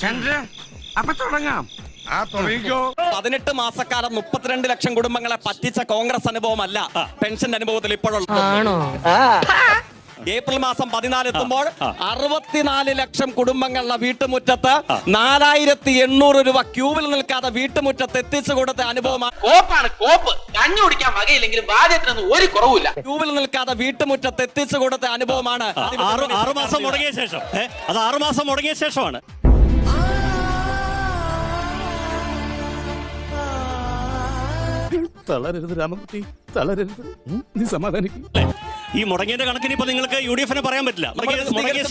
ചന്ദ്രൻ അപ്പൊ തുടങ്ങാം. ആ തുടങ്ങിക്കോ. പതിനെട്ട് മാസക്കാലം മുപ്പത്തിരണ്ട് ലക്ഷം കുടുംബങ്ങളെ പറ്റിച്ച കോൺഗ്രസ് അനുഭവം അല്ല പെൻഷൻ അനുഭവത്തിൽ ഇപ്പോഴുള്ളത്. ഏപ്രിൽ മാസം പതിനാല് എത്തുമ്പോൾ അറുപത്തിനാല് ലക്ഷം കുടുംബങ്ങളുടെ വീട്ടുമുറ്റത്ത് നാലായിരത്തി എണ്ണൂറ് രൂപ ക്യൂവിൽ നിൽക്കാതെ വീട്ടുമുറ്റത്ത് എത്തിച്ചു കൊടുത്ത അനുഭവമാണ് കോപ്പാണ് കോപ്പ്. കഞ്ഞു കുടിക്കാൻ വകയില്ലെങ്കിലും ബാധ്യത്തിനൊന്നും ഒരു കുറവില്ല ക്യൂവിൽ നിൽക്കാതെ വീട്ടുമുറ്റത്ത് എത്തിച്ചു കൊടുത്ത അനുഭവമാണ് ആറുമാസം ആറ് മാസം മുടങ്ങിയ ശേഷം. അത് ആറുമാസം മുടങ്ങിയ ശേഷമാണ്. തളരരുത് രാമകുട്ടി തളരരുത്. നീ സമാധാനിക്കും. ഈ മുടങ്ങിയതിന്റെ കണക്കിന് ഇപ്പൊ നിങ്ങൾക്ക് യു ഡി എഫിനെ പറയാൻ പറ്റില്ല. മുടങ്ങിയ- മുടങ്ങിയ.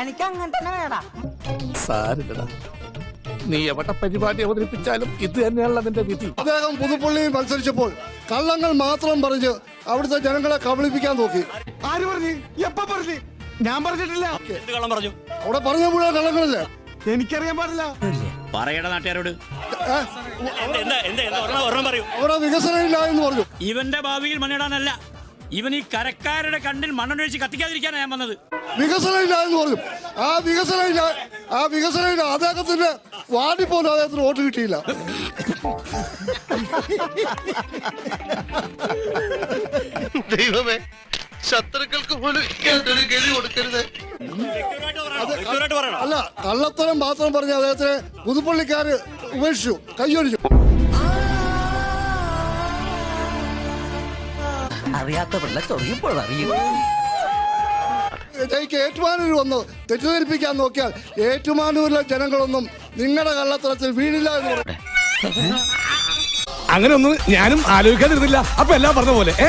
തനിക്ക് അങ്ങനെ തന്നെ വേടാ. സാരില്ലടാ. നീ എവിടെ പരിപാടി അവതരിപ്പിച്ചാലും ഇത് തന്നെയാണല്ലോ അതിന്റെ വിധി. അദ്ദേഹം പുതുപ്പള്ളിയിൽ മത്സരിച്ചപ്പോൾ കള്ളങ്ങൾ മാത്രം പറഞ്ഞ് അവിടുത്തെ ജനങ്ങളെ കബളിപ്പിക്കാൻ നോക്കി. ആര് പറഞ്ഞു? എപ്പ പറഞ്ഞു? ഞാൻ പറഞ്ഞിട്ടില്ല. എന്ത് കള്ളം പറഞ്ഞു? അവിടെ പറഞ്ഞ മുഴുവൻ കള്ളങ്ങളല്ലേ? എനിക്കറിയാൻ പാടില്ല. പറയട നാട്ടുകാരോട്. അവിടെ വികസനമില്ല എന്ന് പറഞ്ഞു. ഇവന്റെ ഭാവിയിൽ മണ്ണിടാനല്ല ഇവൻ ഈ കരക്കാരുടെ കണ്ണിൽ മണ്ണെണ്ണൊഴിച്ച് കത്തിക്കാതിരിക്കാനാണ് ഞാൻ വന്നത്. വികസനമില്ല എന്ന് പറഞ്ഞു. ആ വികസനമില്ല ആ വികസനമില്ല. അദ്ദേഹത്തിന്റെ വാർഡിൽ പോലും അദ്ദേഹത്തിന് വോട്ട് കിട്ടിയില്ല. ദൈവമേ ശത്രുക്കൾക്ക് പോലും കൊടുക്കരുത്. പറയണോ? അല്ല കള്ളത്തരം മാത്രം പറഞ്ഞ അദ്ദേഹത്തിന് പുതുപ്പള്ളിക്കാര് ഉപേക്ഷിച്ചു കയ്യൊഴിച്ചു അറിയാത്ത പിള്ള ചൊറിയപ്പോൾ അറിയും. എനിക്ക് ഏറ്റുമാനൂർ വന്ന് തെറ്റിദ്ധരിപ്പിക്കാൻ നോക്കിയാൽ ഏറ്റുമാനൂരിലെ ജനങ്ങളൊന്നും നിങ്ങളുടെ കള്ളത്തരത്തിൽ വീണില്ല എന്ന് പറഞ്ഞു അങ്ങനെ ഒന്നും ഞാനും ആലോചിക്കാതിരുന്നില്ല. അപ്പൊ എല്ലാം പറഞ്ഞ പോലെ ഏ?